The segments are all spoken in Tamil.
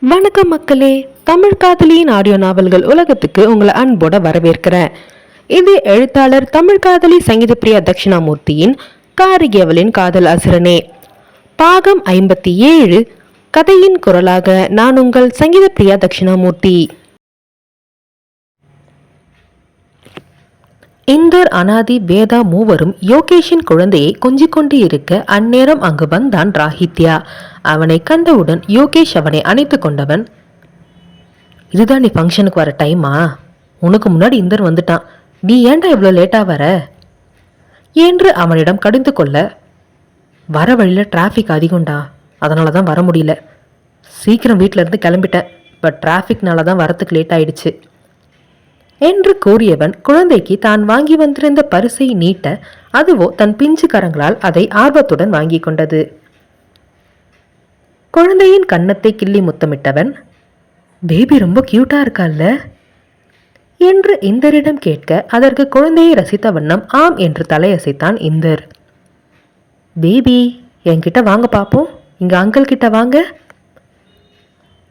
வணக்கம் மக்களே. தமிழ் காதலியின் ஆடியோ நாவல்கள் உலகத்துக்கு உங்களை அன்போட வரவேற்கிறேன். இது எழுத்தாளர் தமிழ் காதலி சங்கீதப்பிரியா தட்சிணாமூர்த்தியின் காரிகேவலின் காதல் அசுரனே பாகம் ஐம்பத்தி ஏழு கதையின் குரலாக நான் உங்கள் சங்கீதப்பிரியா தட்சிணாமூர்த்தி. இந்தர் அனாதி வேதா மூவரும் யோகேஷின் குழந்தையை கொஞ்சிக் கொண்டு இருக்க அந்நேரம் அங்கு வந்தான் ராஹித்யா அவனை கண்டவுடன் யோகேஷ் அவனை அணைத்து கொண்டவன் இதுதான் நீ ஃபங்க்ஷனுக்கு வர டைமா உனக்கு முன்னாடி இந்தர் வந்துட்டான். நீ ஏன்டா இவ்வளோ லேட்டாக வர? என்று அவனிடம் கடிந்து கொள்ள வர வழியில் டிராஃபிக் அதிகம்டா. அதனால தான் வர முடியல. சீக்கிரம் வீட்டிலேருந்து கிளம்பிட்டேன். பட் டிராஃபிக்னால தான் வரத்துக்கு லேட் ஆயிடுச்சு. என்று கூறியவன் குழந்தைக்கு தான் வாங்கி வந்திருந்த பரிசை நீட்ட அதுவோ தன் பிஞ்சு கரங்களால் அதை ஆர்வத்துடன் வாங்கி கொண்டது. குழந்தையின் கன்னத்தை கிள்ளி முத்தமிட்டவன் பேபி ரொம்ப கியூட்டா இருக்கால்ல? என்று இந்தரிடம் கேட்க அதற்கு குழந்தையை ரசித்த வண்ணம் ஆம் என்று தலையசைத்தான் இந்தர். பேபி என்கிட்ட வாங்க பார்ப்போம் இங்க அங்கிள் கிட்ட வாங்க.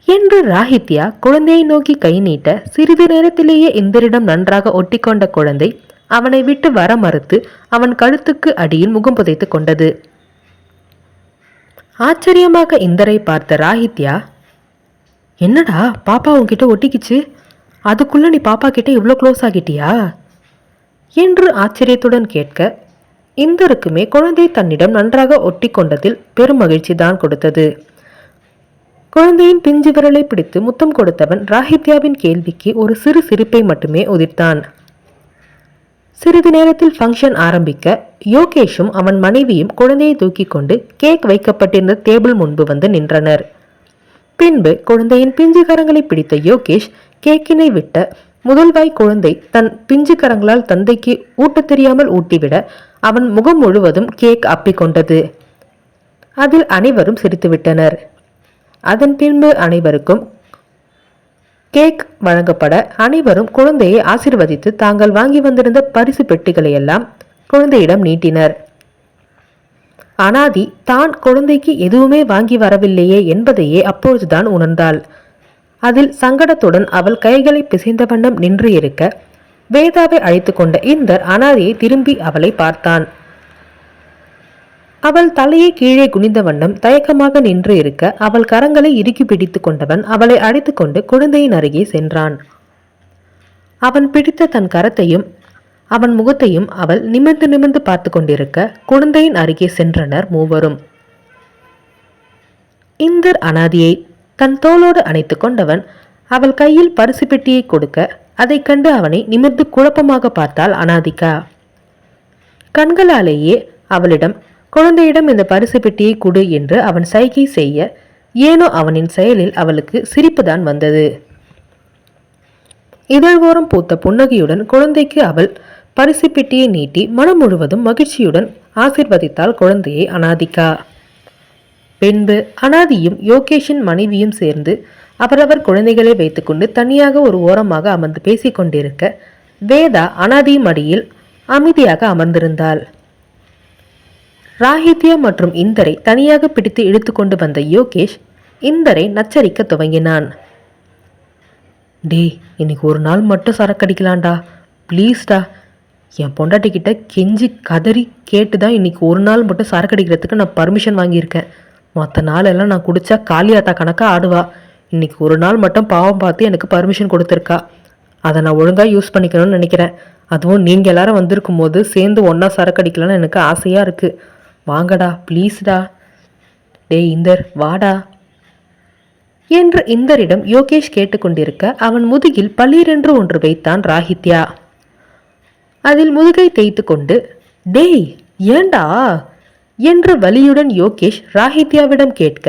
என்று ராஹித்யா குழந்தையை நோக்கி கை நீட்ட சிறிது நேரத்திலேயே இந்தரிடம் நன்றாக ஒட்டிக்கொண்ட குழந்தை அவனை விட்டு வர மறுத்து அவன் கழுத்துக்கு அடியில் முகம் புதைத்து கொண்டது. ஆச்சரியமாக இந்தரை பார்த்த ராஹித்யா என்னடா பாப்பா உன்கிட்ட ஒட்டிக்கிச்சு? அதுக்குள்ள நீ பாப்பா கிட்ட இவ்வளோ க்ளோஸ் ஆகிட்டியா? என்று ஆச்சரியத்துடன் கேட்க இந்தருக்குமே குழந்தை தன்னிடம் நன்றாக ஒட்டி கொண்டதில் பெரும் மகிழ்ச்சி தான் கொடுத்தது. குழந்தையின் பிஞ்சு விரலை பிடித்து முத்தம் கொடுத்தவன் ராஹித்யாவின் கேள்விக்கு ஒரு சிறு சிரிப்பை மட்டுமே உதிர்த்தான். சிறிது நேரத்தில் ஃபங்க்ஷன் ஆரம்பிக்க யோகேஷும் அவன் மனைவியும் குழந்தையை தூக்கி கொண்டு கேக் வைக்கப்பட்டிருந்த டேபிள் முன்பு வந்து நின்றனர். பின்பு குழந்தையின் பிஞ்சு கரங்களை பிடித்த யோகேஷ் கேக்கினை விட்ட முதல்வாய் குழந்தை தன் பிஞ்சு கரங்களால் தந்தைக்கு ஊட்டத் தெரியாமல் ஊட்டிவிட அவன் முகம் முழுவதும் கேக் அப்பிக்கொண்டது அதில் அனைவரும் சிரித்துவிட்டனர். அதன் பின்பு அனைவருக்கும் கேக் வழங்கப்பட அனைவரும் குழந்தையை ஆசிர்வதித்து தாங்கள் வாங்கி வந்திருந்த பரிசு பெட்டிகளை எல்லாம் குழந்தையிடம் நீட்டினர். அனாதி தான் குழந்தைக்கு எதுவுமே வாங்கி வரவில்லையே என்பதையே அப்பொழுதுதான் உணர்ந்தாள். அதில் சங்கடத்துடன் அவள் கைகளை பிசைந்த வண்ணம் நின்று இருக்க வேதாவை அழைத்து கொண்ட இந்தர் அனாதியை திரும்பி அவளை பார்த்தான். அவள் தலையை கீழே குனிந்த வண்ணம் தயக்கமாக நின்று இருக்க அவள் கரங்களை இறுக்கி பிடித்து கொண்டவன் அவளை அழைத்துக்கொண்டு குழந்தையின் அருகே சென்றான். அவன் பிடித்த தன் கரத்தையும் அவன் முகத்தையும் அவள் நிமிர்ந்து நிமிர்ந்து பார்த்து கொண்டிருக்க குழந்தையின் அருகே சென்றனர் மூவரும். இந்தர் அனாதியை தன் தோளோடு அணைத்து கொண்டவன் அவள் கையில் பரிசு பெட்டியை கொடுக்க அதைக் கண்டு அவனை நிமிர்ந்து குழப்பமாக பார்த்தாள் அனாதிகா. கண்களாலேயே அவளிடம் குழந்தையிடம் இந்த பரிசு பெட்டியை கொடு என்று அவன் சைகை செய்ய ஏனோ அவனின் செயலில் அவளுக்கு சிரிப்புதான் வந்தது. இதழ்வோரம் பூத்த புன்னகையுடன் குழந்தைக்கு அவள் பரிசு பெட்டியை நீட்டி மனம் முழுவதும் மகிழ்ச்சியுடன் ஆசிர்வதித்தாள் குழந்தையை அனாதிகா. பின்பு அனாதியும் யோகேஷின் மனைவியும் சேர்ந்து அவரவர் குழந்தைகளை வைத்துக்கொண்டு தனியாக ஒரு ஓரமாக அமர்ந்து பேசிக்கொண்டிருக்க வேதா அனாதி மடியில் அமைதியாக அமர்ந்திருந்தாள். ராஹித்யா மற்றும் இந்தரை தனியாக பிடித்து இழுத்து கொண்டு வந்த யோகேஷ் இந்தரை நச்சரிக்க துவங்கினான். டேய் இன்னைக்கு ஒரு நாள் மட்டும் சரக்கடிக்கலாம்டா. ப்ளீஸ்டா. என் பொண்டாட்டி கிட்ட கெஞ்சி கதறி கேட்டு தான் இன்னைக்கு ஒரு நாள் மட்டும் சரக்கு அடிக்கிறதுக்கு நான் பர்மிஷன் வாங்கியிருக்கேன். மற்ற நாளெல்லாம் நான் குடித்தா காளியாட்டா கணக்காக ஆடுவா. இன்னைக்கு ஒரு நாள் மட்டும் பாவம் பார்த்து எனக்கு பர்மிஷன் கொடுத்துருக்கா. அதை நான் ஒழுங்காக யூஸ் பண்ணிக்கணும்னு நினைக்கிறேன். அதுவும் நீங்கள் எல்லாரும் வந்திருக்கும் போது சேர்ந்து ஒன்றா சரக்கு எனக்கு ஆசையாக இருக்குது வாங்கடா ப்ளீஸ்டா டேய் இந்தர் வாடா. என்று இந்தரிடம் யோகேஷ் கேட்டுக்கொண்டிருக்க அவன் முதுகில் பளீரென்று ஒன்று வைத்தான் ராஹித்யா அதில் முதுகை தேய்த்து கொண்டு டேய் ஏண்டா? என்று வலியுடன் யோகேஷ் ராஹித்யாவிடம் கேட்க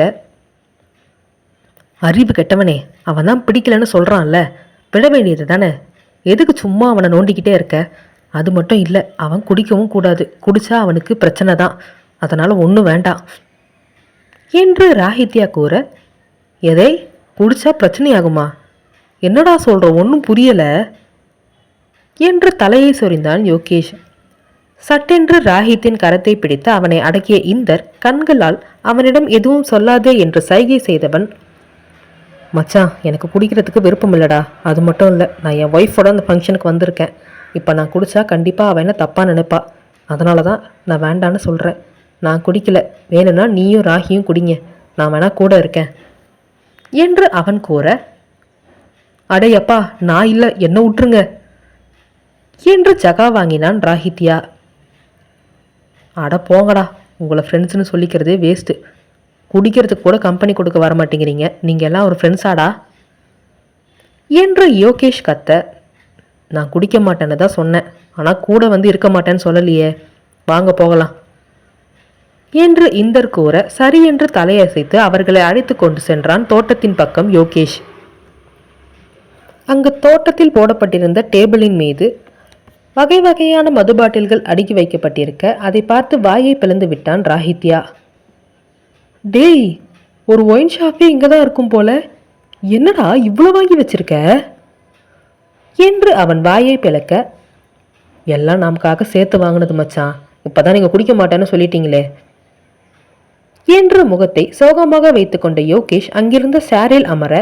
அறிவு கெட்டவனே அவன் தான் பிடிக்கலன்னு சொல்கிறான்ல விட வேண்டியது தானே? எதுக்கு சும்மா அவனை நோண்டிக்கிட்டே இருக்க? அது மட்டும் இல்லை அவன் குடிக்கவும் கூடாது. குடிச்சா அவனுக்கு பிரச்சனை தான். அதனால் ஒன்றும் வேண்டாம். என்று ராஹித்யா கூற எதை குடிச்சா பிரச்சனையாகுமா? என்னடா சொல்கிற ஒன்றும் புரியலை என்று தலையை சொரிந்தான் யோகேஷ். சட்டென்று ராஹித்தின் கரத்தை பிடித்து அவனை அடக்கிய இந்தர் கண்களால் அவனிடம் எதுவும் சொல்லாதே என்று சைகை செய்தவன் மச்சான் எனக்கு குடிக்கிறதுக்கு விருப்பம் இல்லடா. அது மட்டும் இல்லை நான் என் ஒய்ஃபோட அந்த ஃபங்க்ஷனுக்கு வந்திருக்கேன். இப்போ நான் குடித்தா கண்டிப்பாக அவன் என்ன தப்பாக நினைப்பா. அதனால தான் நான் வேண்டான்னு சொல்கிறேன் நான் குடிக்கல. வேணும்னா நீயும் ராகியும் குடிங்க. நான் வேணா கூட இருக்கேன். என்று அவன் கூற அடையப்பா நான் இல்லை. என்ன விட்டுருங்க என்று ஜகா வாங்கினான் ராஹித்யா அட போங்கடா. உங்களை ஃப்ரெண்ட்ஸ்னு சொல்லிக்கிறதே வேஸ்ட்டு குடிக்கிறதுக்கு கூட கம்பெனி கொடுக்க வர மாட்டேங்கிறீங்க. நீங்கள் எல்லாம் ஒரு ஃப்ரெண்ட்ஸாடா என்று யோகேஷ் கத்த நான் குடிக்க மாட்டேன்னு தான் சொன்னேன். ஆனால் கூட வந்து இருக்க மாட்டேன்னு சொல்லலையே. வாங்க போகலாம். என்று இந்தர் கூற சரி என்று தலையசைத்து அவர்களை அழைத்து கொண்டு சென்றான் தோட்டத்தின் பக்கம் யோகேஷ். அங்கு தோட்டத்தில் போடப்பட்டிருந்த டேபிளின் மீது வகை வகையான மது பாட்டில்கள் அடுக்கி வைக்கப்பட்டிருக்க அதை பார்த்து வாயை பிளந்து விட்டான் ராஹித்யா டேய் ஒரு ஒயின் ஷாப்பே இங்கே தான் இருக்கும் போல. என்னடா இவ்வளோ வாங்கி வச்சிருக்க? என்று அவன் வாயை பிளக்க எல்லாம் நமக்காக சேர்த்து வாங்கினது மச்சான். இப்போ தான் நீங்கள் குடிக்க மாட்டேன்னு சொல்லிட்டீங்களே. என்று முகத்தை சோகமாக வைத்துக்கொண்ட யோகேஷ் அங்கிருந்த சேரில் அமர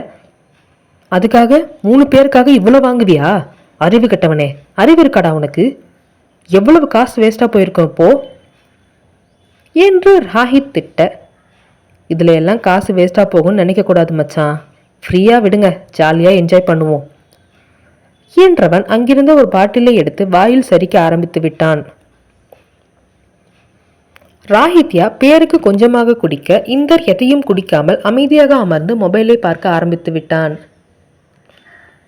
அதுக்காக மூணு பேருக்காக இவ்வளோ வாங்குவியா? அறிவு கெட்டவனே அறிவு இருக்காடா உனக்கு? எவ்வளவு காசு வேஸ்ட்டாக போயிருக்கோம் இப்போ என்று ராஹித் திட்ட இதில் எல்லாம் காசு வேஸ்ட்டாக போகும்னு நினைக்கக்கூடாது மச்சான். ஃப்ரீயாக விடுங்க ஜாலியாக என்ஜாய் பண்ணுவோம். என்றவன் அங்கிருந்த ஒரு பாட்டிலை எடுத்து வாயில் சரிக்க ஆரம்பித்து விட்டான். ராஹித்யா பேருக்கு கொஞ்சமாக குடிக்க இந்தர் எதையும் குடிக்காமல் அமைதியாக அமர்ந்து மொபைலை பார்க்க ஆரம்பித்து விட்டான்.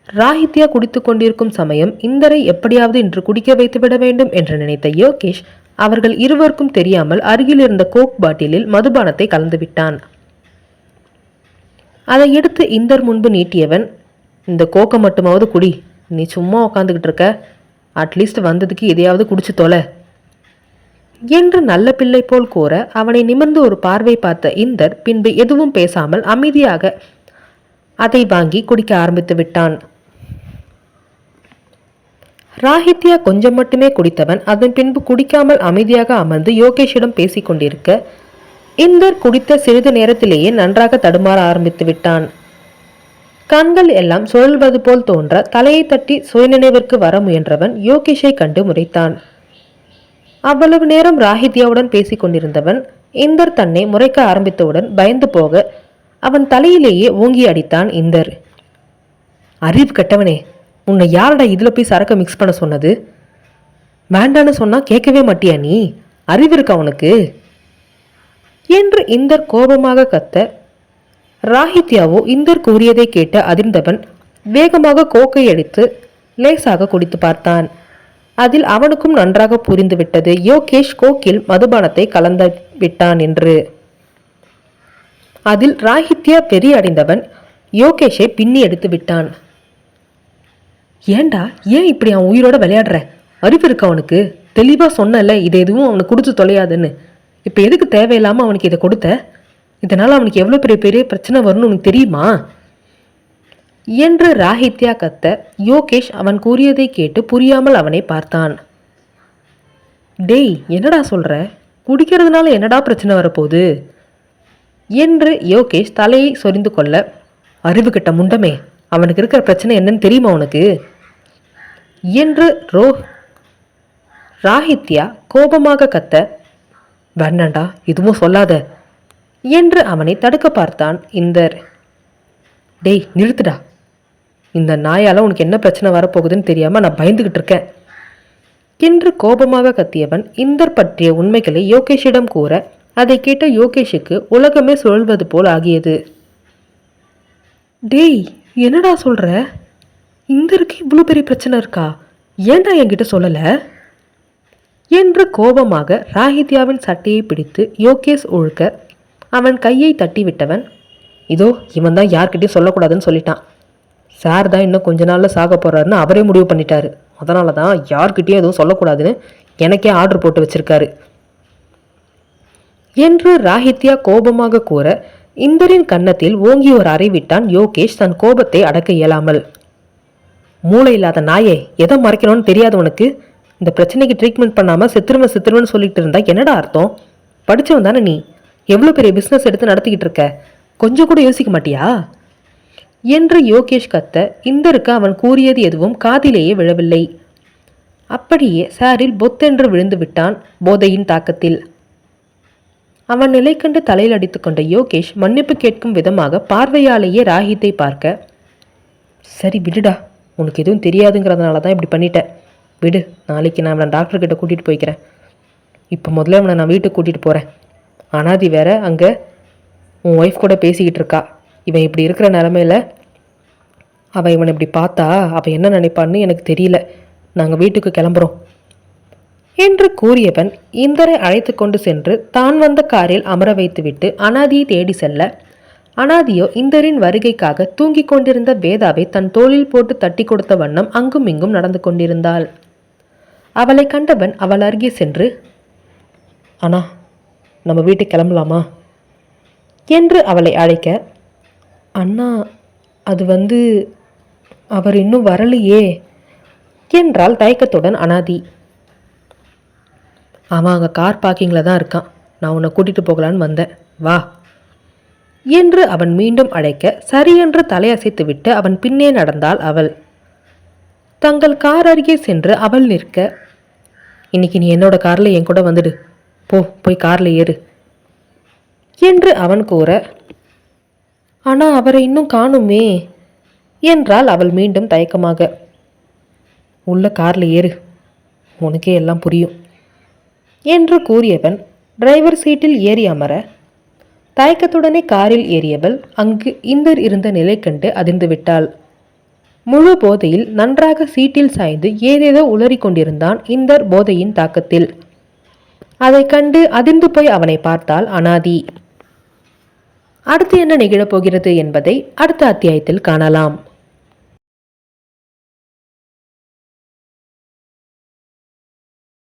ராஹித்யா குடித்து கொண்டிருக்கும் சமயம் இந்தரை எப்படியாவது இன்று குடிக்க வைத்துவிட வேண்டும் என்று நினைத்த யோகேஷ் அவர்கள் இருவருக்கும் தெரியாமல் அருகில் இருந்த கோக் பாட்டிலில் மதுபானத்தை கலந்து விட்டான். அதை எடுத்து இந்தர் முன்பு நீட்டியவன் இந்த கோக்கை மட்டுமாவது குடி. நீ சும்மா உக்காந்துக்கிட்டு இருக்க. அட்லீஸ்ட் வந்ததுக்கு எதையாவது குடிச்சு தொலை. என்று நல்ல பிள்ளை போல் கூற அவனை நிமிர்ந்து ஒரு பார்வை பார்த்த இந்தர் பின்பு எதுவும் பேசாமல் அமைதியாக அதை வாங்கி குடிக்க ஆரம்பித்து விட்டான். ராஹித்யா கொஞ்சம் மட்டுமே குடித்தவன் அதன் பின்பு குடிக்காமல் அமைதியாக அமர்ந்து யோகேஷிடம் பேசிக் கொண்டிருக்க இந்தர் குடித்த சிறிது நேரத்திலேயே நன்றாக தடுமாற ஆரம்பித்து விட்டான். கண்கள் எல்லாம் சுழல்வது போல் தோன்ற தலையை தட்டி சுயநினைவிற்கு வர முயன்றவன் யோகேஷை கண்டு முறைத்தான். அவ்வளவு நேரம் ராஹித்யாவுடன் பேசிக் கொண்டிருந்தவன் இந்தர் தன்னை முறைக்க ஆரம்பித்தவுடன் பயந்து போக அவன் தலையிலேயே ஓங்கி அடித்தான் இந்தர். அறிவு கெட்டவனே உன்னை யாரடா இதில் போய் சரக்க மிக்ஸ் பண்ண சொன்னது? வேண்டான்னு சொன்னா கேட்கவே மாட்டியா நீ? அறிவு இருக்கா உனக்கு? என்று இந்தர் கோபமாக கத்த ராஹித்யாவோ இந்தர் கூறியதை கேட்ட அதிர்ந்தவன் வேகமாக கோக்கை அடித்து லேசாக குடித்து பார்த்தான். அதில் அவனுக்கும் நன்றாக புரிந்துவிட்டது. யோகேஷ் கோக்கில் மதுபானத்தை கலந்து விட்டான் என்று. அதில் ராஹித்யா பெரிய அடைந்தவன் யோகேஷை பின்னி எடுத்து விட்டான். ஏண்டா ஏன் இப்படி அவன் உயிரோட விளையாடுற? அறிவு இருக்கு அவனுக்கு? தெளிவாக சொன்னல இதை எதுவும் அவனுக்கு கொடுத்து தொலையாதுன்னு. இப்போ எதுக்கு தேவையில்லாமல் அவனுக்கு இதை கொடுத்த? இதனால் அவனுக்கு எவ்வளோ பெரிய பெரிய பிரச்சனை வரும்னு உனக்கு தெரியுமா? என்று ராஹித்யா கத்த யோகேஷ் அவன் கூறியதை கேட்டு புரியாமல் அவனை பார்த்தான். டேய் என்னடா சொல்ற? குடிக்கிறதுனால என்னடா பிரச்சனை வரப்போகுது? என்று யோகேஷ் தலையை சொரிந்து கொள்ள அறிவு கிட்ட முண்டமே அவனுக்கு இருக்கிற பிரச்சனை என்னன்னு தெரியுமா உனக்கு? என்று ரோ ராஹித்யா கோபமாக கத்த வேண்டாண்டா எதுவும் சொல்லாத என்று அவனை தடுக்க பார்த்தான் இந்தர். டேய் நிறுத்துடா. இந்த நாயால் உனக்கு என்ன பிரச்சனை வரப்போகுதுன்னு தெரியாமல் நான் பயந்துக்கிட்டு இருக்கேன். என்று கோபமாக கத்தியவன் இந்தர் பற்றிய உண்மைகளை யோகேஷிடம் கூற அதை கேட்ட யோகேஷுக்கு உலகமே சுழல்வது போல் ஆகியது. டேய் என்னடா சொல்கிற இந்தருக்கு இவ்வளோ பெரிய பிரச்சனை இருக்கா? ஏன்டா என்கிட்ட சொல்லலை? என்று கோபமாக ராஹித்யாவின் சட்டையை பிடித்து யோகேஷ் ஒழுக்க அவன் கையை தட்டி விட்டவன் இதோ இவன் தான் யார்கிட்டையும் சொல்லக்கூடாதுன்னு சொல்லிட்டான். சார் தான் இன்னும் கொஞ்ச நாளில் சாக போகிறாருன்னு அவரே முடிவு பண்ணிட்டாரு. அதனால தான் யார்கிட்டயும் எதுவும் சொல்லக்கூடாதுன்னு எனக்கே ஆர்டர் போட்டு வச்சிருக்காரு. என்று ராஹித்யா கோபமாக கூற இந்தரின் கன்னத்தில் ஓங்கி ஒரு அறை விட்டான் யோகேஷ் தன் கோபத்தை அடக்க இயலாமல். மூளை இல்லாத நாயே எதை மறைக்கணும்னு தெரியாது உனக்கு? இந்த பிரச்சனைக்கு ட்ரீட்மெண்ட் பண்ணாமல் சித்திரமை செத்துருவன்னு சொல்லிட்டு இருந்தா என்னடா அர்த்தம்? படிச்சவன் தானே நீ. எவ்வளோ பெரிய பிஸ்னஸ் எடுத்து நடத்திக்கிட்டு இருக்க? கொஞ்சம் கூட யோசிக்க மாட்டியா? என்று யோகேஷ் கத்த இந்தருக்கு அவன் கூறியது எதுவும் காதிலேயே விழவில்லை. அப்படியே சாரில் பொத்தென்று விழுந்து விட்டான் போதையின் தாக்கத்தில். அவன் நிலை கண்டு தலையில் அடித்துக்கொண்ட யோகேஷ் மன்னிப்பு கேட்கும் விதமாக பார்வையாலேயே ராகித்தை பார்க்க சரி விடுடா. உனக்கு எதுவும் தெரியாதுங்கிறதுனால தான் இப்படி பண்ணிட்டேன் விடு நாளைக்கு நான் அவனை டாக்டர் கிட்ட கூட்டிகிட்டு போய்க்கிறேன். இப்போ முதல்ல அவனை நான் வீட்டுக்கு கூட்டிகிட்டு போகிறேன் அனாதி வேற அங்கே உன் ஒய்ஃப் கூட பேசிக்கிட்டு இருக்கா. இவன் இப்படி இருக்கிற நிலமையில அவன் இவனை இப்படி பார்த்தா அவன் என்ன நினைப்பான்னு எனக்கு தெரியல. நாங்கள் வீட்டுக்கு கிளம்புறோம். என்று கூறியவன் இந்தரை அழைத்து கொண்டு சென்று தான் வந்த காரில் அமர வைத்துவிட்டு அனாதியை தேடி செல்ல. அனாதியோ இந்தரின் வருகைக்காக தூங்கிக் கொண்டிருந்த வேதாவை தன் தோளில் போட்டு தட்டி கொடுத்த வண்ணம் அங்கும் இங்கும் நடந்து கொண்டிருந்தாள். அவளை கண்டவன் அவள் அருகே சென்று அண்ணா நம்ம வீட்டுக்கு கிளம்பலாமா? என்று அவளை அழைக்க அண்ணா அது வந்து அவர் இன்னும் வரலையே என்றால் தயக்கத்துடன் அனாதி. அவன் அங்கே கார் பார்க்கிங்கில் தான் இருக்கான். நான் உன்னை கூட்டிகிட்டு போகலான்னு வந்தேன். வா என்று அவன் மீண்டும் அழைக்க சரியென்று தலையசைத்துவிட்டு அவன் பின்னே நடந்தாள் அவள். தங்கள் கார் அருகே சென்று அவள் நிற்க இன்னைக்கு நீ என்னோட காரில் என் கூட வந்துடு. போ போய் காரில் ஏறு. என்று அவன் கூற ஆனால் அவரை இன்னும் காணுமே என்றால் அவள் மீண்டும் தயக்கமாக. உள்ள காரில் ஏறு. உனக்கே எல்லாம் புரியும் என்று கூறியவன் டிரைவர் சீட்டில் ஏறி அமர தயக்கத்துடனே காரில் ஏறியவள் அங்கு இந்தர் இருந்த நிலை கண்டு அதிர்ந்து விட்டாள். முழு போதையில் நன்றாக சீட்டில் சாய்ந்து ஏதேதோ உளறிக் கொண்டிருந்தான் இந்தர் போதையின் தாக்கத்தில். அதைக் கண்டு அதிர்ந்து போய் அவனை பார்த்தாள் அனாதி. அடுத்து என்ன நிகழப்போகிறது என்பதை அடுத்த அத்தியாயத்தில் காணலாம்.